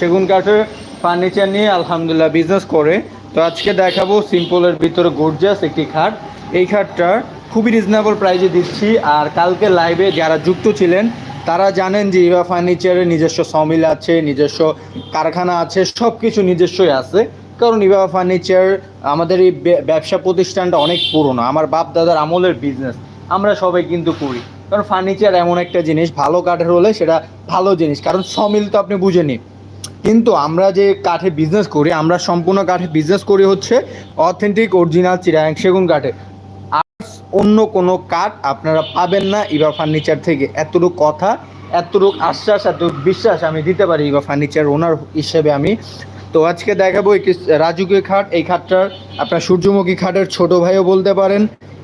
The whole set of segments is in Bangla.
সেগুন কাঠের ফার্নিচার নিয়ে আলহামদুলিল্লাহ বিজনেস করে। তো আজকে দেখাবো সিম্পলের ভিতরে গর্জাস একটি খাট। এই খাটটা খুবই রিজনেবল প্রাইসে দিচ্ছি। আর কালকে লাইভে যারা যুক্ত ছিলেন, তারা জানেন যে ইভা ফার্নিচারের নিজস্ব সমিল আছে, নিজস্ব কারখানা আছে সব কিছু নিজস্বই আছে। কারণ ইভা ফার্নিচার আমাদের এই ব্যবসা প্রতিষ্ঠানটা অনেক পুরনো। আমার বাপ দাদার আমলের বিজনেস আমরা সবাই কিন্তু করি। কারণ ফার্নিচার এমন একটা জিনিস, ভালো কাঠের হলে সেটা ভালো জিনিস। কারণ সমিল তো আপনি বুঝে নিন কিন্তু আমরা যে কাঠে বিজনেস করি, আমরা সম্পূর্ণ কাঠে বিজনেস করি হচ্ছে অথেন্টিক অরিজিনাল চিরাং সেগুন কাঠে। আর অন্য কোনো কাঠ আপনারা পাবেন না ইবা ফার্নিচার থেকে। এতটুকু কথা, এতটুকু আশ্বাস, এতটুকু বিশ্বাস আমি দিতে পারি ইবা ফার্নিচার ওনার হিসেবে আমি। তো আজকে দেখাবো একটি রাজুকীয় খাট। এই খাটটার আপনার সূর্যমুখী খাটের ছোট ভাইও বলতে পারেন।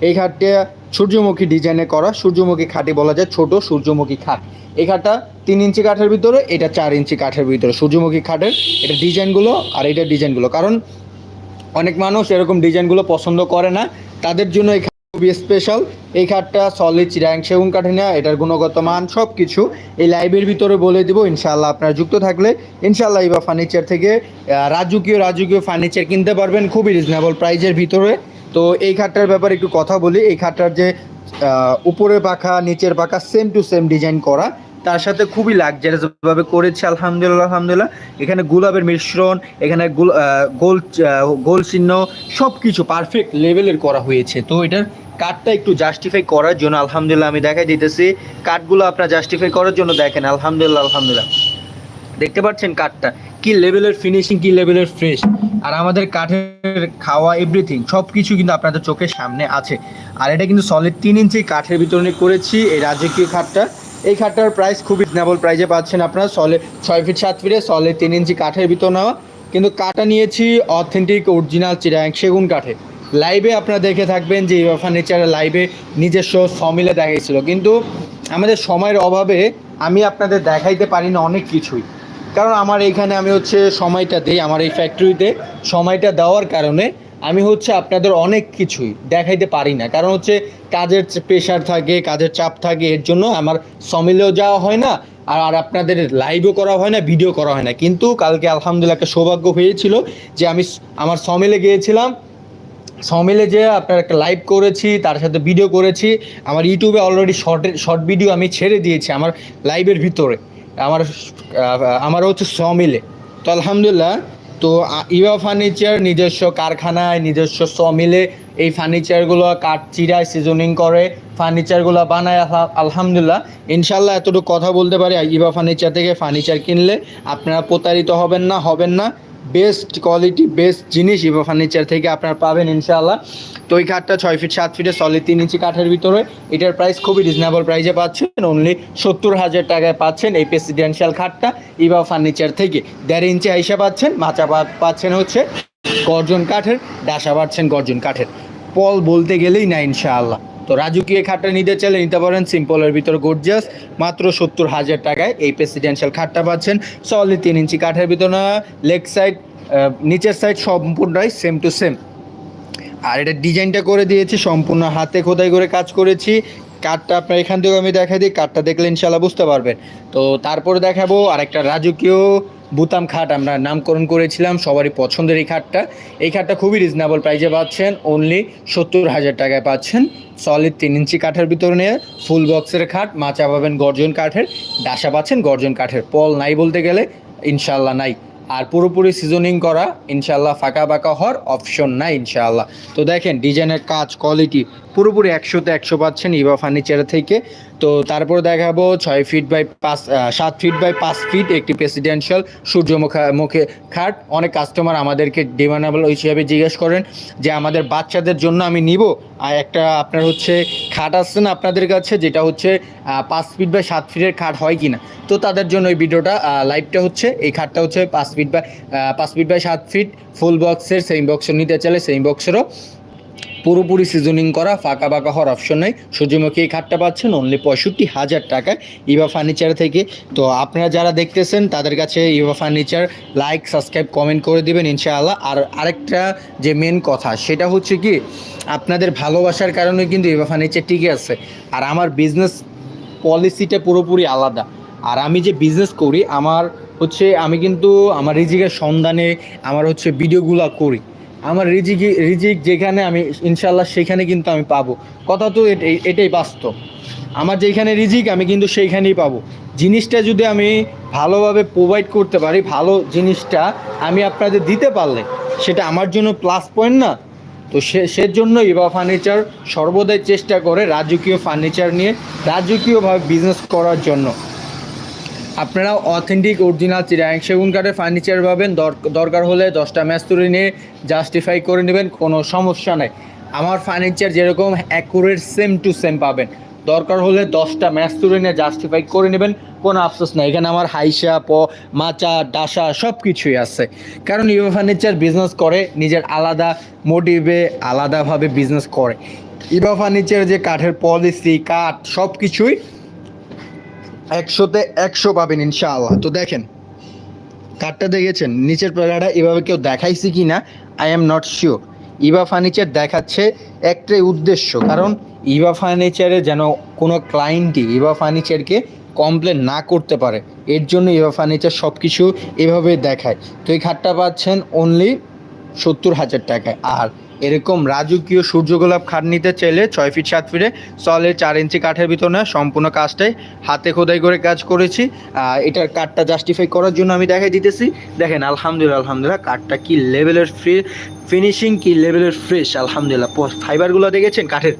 এই খাটটা সূর্যমুখী ডিজাইনে করা। সূর্যমুখী খাটই বলা যায় ছোট সূর্যমুখী খাট। এই খাটটা তিন ইঞ্চি কাঠের ভিতরে, এটা চার ইঞ্চি কাঠের ভিতরে। সূর্যমুখী খাটের এটা ডিজাইনগুলো আর এটা ডিজাইনগুলো। কারণ অনেক মানুষ এরকম ডিজাইনগুলো পছন্দ করে না। তাদের জন্য এই খাট খুবই স্পেশাল এই খাটটা সলিড চিরাং সেগুন কাঠে নেওয়া এটার গুণগত মান সব কিছু এই লাইভের ভিতরে বলে দিব ইনশাল্লাহ আপনারা যুক্ত থাকলে ইনশাল্লাহ ইবা ফার্নিচার থেকে রাজকীয় রাজকীয় ফার্নিচার কিনতে পারবেন খুবই রিজনেবল প্রাইজের ভিতরে। তো এই খাটটার ব্যাপারে একটু কথা বলি, এই খাটটার যে উপরের পাখা, নিচের পাখা সেম টু সেম ডিজাইন করা। তার সাথে খুবই লাক্সারিয়াস ভাবে করেছে, আলহামদুলিল্লাহ আলহামদুলিল্লাহ। এখানে গোলাপের মিশ্রণ, এখানে গোল গোল চিহ্ন সব কিছু পারফেক্ট লেভেলের করা হয়েছে। তো এটার কাঠটা একটু জাস্টিফাই করার জন্য, আলহামদুলিল্লাহ, আমি দেখাই দিতেছি। কাঠগুলো আপনার জাস্টিফাই করার জন্য দেখেন, আলহামদুলিল্লাহ আলহামদুলিল্লাহ। দেখতে পাচ্ছেন কাঠটা কি লেভেলের ফিনিশিং কি লেভেলের ফ্রেশ আর আমাদের কাঠের খাওয়া এভরিথিং সব কিছু কিন্তু আপনাদের চোখের সামনে আছে। আর এটা কিন্তু সলিড তিন ইঞ্চি কাঠের ভিতরে করেছি, এই রাজকীয় খাটটা এই খাটটার প্রাইস খুবই রিজনেবল প্রাইসে পাচ্ছেন আপনারা। সলে ছয় ফিট সাত ফিটে সলে তিন ইঞ্চি কাঠের ভিতর নেওয়া। কিন্তু কাঠটা নিয়েছি অথেন্টিক অরিজিনাল চিরাং সেগুন কাঠে লাইভে আপনারা দেখে থাকবেন যে ইভা ফার্নিচারের লাইভে নিজস্ব সমিলে দেখাইছিল। কিন্তু আমাদের সময়ের অভাবে আমি আপনাদের দেখাইতে পারি না অনেক কিছুই। কারণ আমার এইখানে আমি হচ্ছে সময়টা দিই, আমার এই ফ্যাক্টরিতে সময়টা দেওয়ার কারণে আমি হচ্ছে আপনাদের অনেক কিছুই দেখাইতে পারি না। কারণ হচ্ছে কাজের প্রেশার থাকে, কাজের চাপ থাকে, এর জন্য আমার সমিলেও যাওয়া হয় না, আর আপনাদের লাইভও করা হয় না ভিডিও করা হয় না। কিন্তু কালকে আলহামদুলিল্লাহ একটা সৌভাগ্য হয়েছিল যে আমি আমার সমিলে গিয়েছিলাম। সমিলে যে আপনার একটা লাইভ করেছি, তার সাথে ভিডিও করেছি। আমার ইউটিউবে অলরেডি শর্টের শর্ট ভিডিও আমি ছেড়ে দিয়েছি আমার লাইভের ভিতরে। আমার আমার হচ্ছে সমিলে তো আলহামদুলিল্লাহ তো ইভা ফার্নিচার নিজস্ব কারখানায়, নিজস্ব সমিলে এই ফার্নিচারগুলো কাঠ চিরায় সিজনিং করে, ফার্নিচারগুলো বানায় আলহামদুলিল্লাহ। ইনশাল্লাহ এতটুকু কথা বলতে পারি ইভা ফার্নিচার থেকে ফার্নিচার কিনলে আপনারা প্রতারিত হবেন না হবেন না। বেস্ট কোয়ালিটি বেস্ট জিনিস ইভো ফার্নিচার থেকে আপনারা পাবেন ইনশাআল্লাহ। তো এই খাটটা ছয় ফিট সাত ফিটে সলিড তিন ইঞ্চি কাঠের ভিতরে। এটার প্রাইস খুবই রিজনেবল প্রাইসে পাচ্ছেন। অনলি সত্তর হাজার টাকায় পাচ্ছেন এই প্রেসিডেন্সিয়াল খাটটা ইভা ফার্নিচার থেকে। দেড় ইঞ্চি আইসা পাচ্ছেন, মাচা পাচ্ছেন হচ্ছে গর্জন কাঠের, ডাসা পাচ্ছেন গর্জন কাঠের। পল বলতে গেলেই না ইনশাআল্লাহ। তো রাজকীয় খাটটা নিতে চাইলে নিতে পারেন? সিম্পলের ভিতর গর্জিয়াস মাত্র সত্তর হাজার টাকায় এই প্রেসিডেন্সিয়াল খাটটা পাচ্ছেন। সলিড তিন ইঞ্চি কাঠের ভিতর লেগ সাইড নিচের সাইড সম্পূর্ণটাই সেম টু সেম আর এটা ডিজাইনটা করে দিয়েছি, সম্পূর্ণ হাতে খোদাই করে কাজ করেছি। কাঠটা আপনার এখান থেকে আমি দেখাই দিই, কাঠটা দেখলে ইনশাল্লাহ বুঝতে পারবেন। তো তারপরে দেখাবো আরেকটা রাজকীয় বুতাম খাট আমরা নামকরণ করেছিলাম, সবারই পছন্দের এই খাটটা। এই খাটটা খুবই রিজনেবল প্রাইসে পাচ্ছেন অনলি সত্তর হাজার টাকায় পাচ্ছেন। সলিড তিন ইঞ্চি কাঠের ভিতরে ফুল বক্সের খাট, মাচা পাবেন গর্জন কাঠের, ডাসা পাচ্ছেন গর্জন কাঠের। পল নাই বলতে গেলে ইনশাল্লাহ নাই। আর পুরোপুরি সিজনিং করা ইনশাল্লাহ ফাঁকা বাঁকা হওয়ার অপশন নাই ইনশাল্লাহ তো দেখেন ডিজাইনের কাজ কোয়ালিটি পুরোপুরি একশোতে একশো পাচ্ছেন ইভা ফার্নিচার থেকে। তো তারপর দেখাবো ছয় ফিট বাই পাঁচ সাত ফিট বাই পাঁচ ফিট একটি প্রেসিডেন্সিয়াল সূর্যমুখা মুখে খাট। অনেক কাস্টমার আমাদেরকে ডিমান্ডেবল হিসাবে জিজ্ঞেস করেন যে, আমাদের বাচ্চাদের জন্য আমি নিব? আর একটা আপনার হচ্ছে খাট আসছে না আপনাদের কাছে, যেটা হচ্ছে পাঁচ ফিট বাই সাত ফিটের খাট হয় কি না তো তাদের জন্য এই ভিডিওটা লাইভটা হচ্ছে। এই খাটটা হচ্ছে পাঁচ ফিট বাই পাঁচ ফিট বাই সাত ফিট ফুল বক্সের সেম বক্সের নিতে চাইলে সেম বক্সেরও পুরোপুরি সিজনিং করা, ফাঁকা বাঁকা হওয়ার অপশন নেই। সূর্যমুখী এই খাটটা পাচ্ছেন অনলি পঁয়ষট্টি হাজার টাকায়। ইভা ফার্নিচার থেকে। তো আপনারা যারা দেখতেছেন, তাদের কাছে Eva furniture like subscribe comment করে দিবেন ইনশাআল্লাহ। আর আরেকটা যে মেন কথা, সেটা হচ্ছে কি, আপনাদের ভালোবাসার কারণে কিন্তু ইভা ফার্নিচার টিকে আছে। আর আমার বিজনেস পলিসিটা পুরোপুরি আলাদা। আর আমি যে বিজনেস করি, আমার হচ্ছে, আমি কিন্তু আমার রিজিকের সন্ধানে, আমার হচ্ছে ভিডিওগুলো করি। আমার রিজিক রিজিক যেখানে আমি ইনশাল্লাহ সেখানে কিন্তু আমি পাবো। কথা তো এটাই বাস্তব। আমার যেখানে রিজিক, আমি কিন্তু সেইখানেই পাবো। জিনিসটা যদি আমি ভালোভাবে প্রোভাইড করতে পারি, ভালো জিনিসটা আমি আপনাদের দিতে পারলে, সেটা আমার জন্য প্লাস পয়েন্ট না। তো সে সেজন্য ইভা ফার্নিচার সর্বদাই চেষ্টা করে রাজকীয় ফার্নিচার নিয়ে, রাজকীয়ভাবে বিজনেস করার জন্য। আপনারা অথেন্টিক, অরিজিনাল চিরাং সেগুন কাঠের ফার্নিচার পাবেন। দর- দরকার হলে দশটা ম্যাস্তুরি নিয়ে জাস্টিফাই করে নেবেন, কোনো সমস্যা নেই। আমার ফার্নিচার যেরকম অ্যাকুরেট সেম টু সেম পাবেন। দরকার হলে দশটা ম্যাস্তুরি নিয়ে জাস্টিফাই করে নেবেন, কোনো আফসোস নাই। এখানে আমার হাইসা, প, মাচা, ডাসা সব কিছুই আছে। কারণ ইভো ফার্নিচার বিজনেস করে, নিজের আলাদা মোটিভে আলাদাভাবে বিজনেস করে। ইভা ফার্নিচার যে কাঠের পলিসি কাঠ সব কিছুই একশোতে একশো পাবেন ইনশাআল্লাহ। তো দেখেন কাঠটা দেখেছেন? নিচের প্লেয়ারটা এভাবে কেউ দেখাইছে কি না I am not sure Eva furniture দেখাচ্ছে একটাই উদ্দেশ্য, কারণ ইভা ফার্নিচারে যেন কোনো ক্লায়েন্টই ইভা ফার্নিচারকে কমপ্লেন না করতে পারে। এর জন্য ইভা ফার্নিচার সব কিছু এভাবে দেখায়। তো এই খাটটা পাচ্ছেন অনলি সত্তর হাজার টাকায়। আর এরকম রাজকীয় সূর্যগোলাপ খাট নিতে চাইলে ছয় ফিট, সাত ফিটে সলে চার ইঞ্চি কাঠের ভিতর সম্পূর্ণ কাজটাই হাতে খোদাই করে কাজ করেছি। এটার কাঠটা জাস্টিফাই করার জন্য আমি দেখাই দিতেছি। দেখেন, আলহামদুলিল্লাহ আলহামদুলিল্লাহ, কাঠটা কি লেভেলের ফ্রি ফিনিশিং কি লেভেলের ফ্রেশ আলহামদুলিল্লাহ। ফাইবারগুলো দেখেছেন কাঠের?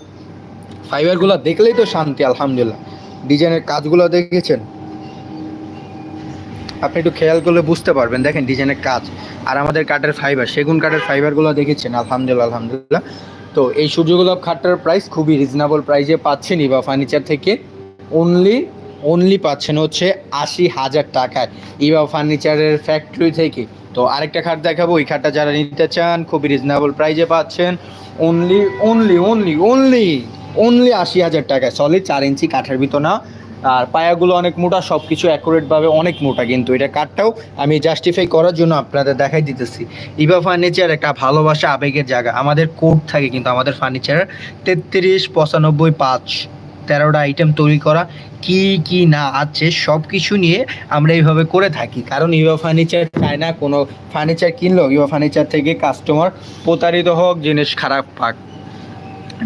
ফাইবারগুলো দেখলেই তো শান্তি, আলহামদুলিল্লাহ। ডিজাইনের কাজগুলো দেখেছেন? আপনি একটু খেয়াল করলে বুঝতে পারবেন। দেখেন ডিজাইনের কাজ। আর আমাদের কাঠের ফাইবার সেগুন কাঠের ফাইবারগুলো দেখেছেন? আলহামদুলিল্লাহ আলহামদুলিল্লাহ। তো এই সূর্যগোলাপ খাটটার প্রাইস খুবই রিজনেবল প্রাইসে পাচ্ছেন ইবা ফার্নিচার থেকে অনলি অনলি পাচ্ছেন হচ্ছে আশি হাজার টাকায়। ইবা ফার্নিচারের ফ্যাক্টরি থেকে। তো আরেকটা খাট দেখাবো। ওই খাটটা যারা নিতে চান, খুবই রিজনেবল প্রাইসে পাচ্ছেন। Only only only only only আশি হাজার টাকায়। সলিড চার ইঞ্চি কাঠের ভিতর না। আর পায়াগুলো অনেক মোটা সব কিছু অ্যাকুরেটভাবে অনেক মোটা কিন্তু এটা কাঠটাও আমি জাস্টিফাই করার জন্য আপনাদের দেখাই দিতেছি। ইভা ফার্নিচার একটা ভালোবাসা, আবেগের জায়গা। আমাদের কোড থাকে কিন্তু আমাদের ফার্নিচারের তেত্রিশ, পঁচানব্বই, পাঁচ, তেরোটা আইটেম তৈরি করা, কি কি না আছে সব কিছু নিয়ে আমরা এইভাবে করে থাকি। কারণ ইভা ফার্নিচার চায় না কোনো ফার্নিচার কিনলেও ইভা ফার্নিচার থেকে কাস্টমার প্রতারিত হোক, জিনিস খারাপ পাক।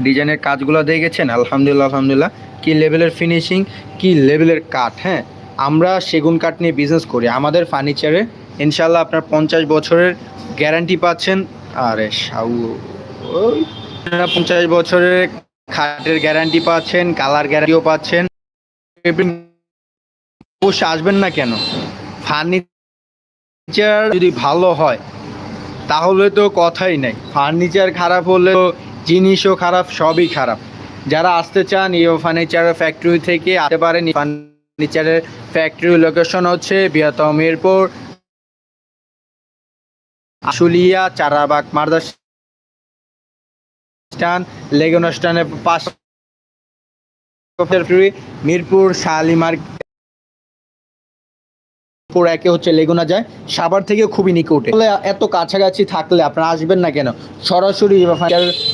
ডিজাইনের কাজগুলো দেখেছেন আলহামদুলিল্লাহ আলহামদুলিল্লাহ। কি লেভেলের ফিনিশিং কি লেভেলের কাঠ হ্যাঁ? আমরা সেগুন কাঠ নিয়ে বিজনেস করি। আমাদের ফার্নিচারে ইনশাল্লাহ আপনার পঞ্চাশ বছরের গ্যারান্টি পাচ্ছেন। আরে সাউ পঞ্চাশ বছরের খাটের গ্যারান্টি পাচ্ছেন কালার গ্যারান্টিও পাচ্ছেন। অবশ্যই আসবেন না কেন? ফার্নিচার যদি ভালো হয়, তাহলে তো কথাই নাই। ফার্নিচার খারাপ হলে জিনিসও খারাপ, সবই খারাপ। যারা আসতে চান, ইও ফার্নিচার ফ্যাক্টরি থেকে আসতে পারেন। ফার্নিচারের ফ্যাক্টরি লোকেশন হচ্ছে বৃহত্তম মিরপুর, আশুলিয়া, চারাবাগ মার্দাস স্টান লেগুনা স্টানের পাশ। মিরপুর, শালিমার পুরো একে হচ্ছে লেগুনা যায়। সাভার থেকে খুবই নিকটে তাহলে এত কাছাকাছি থাকলে আপনারা আসবেন না কেন? সরাসরি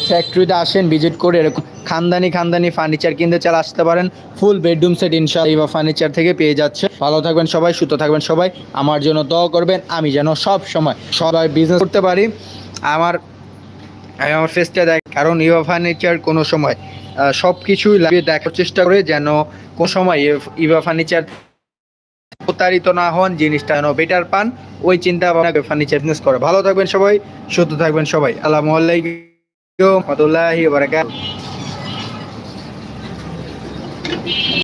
ফ্যাক্টরিতে আসেন ভিজিট করে এরকম খানদানি খানদানি ফার্নিচার কিনতে চাল আসতে পারেন। ফুল বেডরুম সেট ইনশাল্লাহ ইভা ফার্নিচার থেকে পেয়ে যাচ্ছে। ভালো থাকবেন সবাই, সুস্থ থাকবেন সবাই। আমার জন্য দোয়া করবেন, আমি যেন সব সময় সবাই বিজনেস করতে পারি। আমার, আমি আমার ফেসটা দেখ কারণ ইভা ফার্নিচার কোনো সময় সব কিছুই লাগিয়ে দেখার চেষ্টা করে যেন কোনো সময় ইভা ফার্নিচার প্রতারিত না হন, জিনিসটা যেন বেটার পান, ওই চিন্তা ভাবনা ফার্নিচার বিজনেস করে। ভালো থাকবেন সবাই, সুস্থ থাকবেন সবাই। আল্লাহ আলাইকুম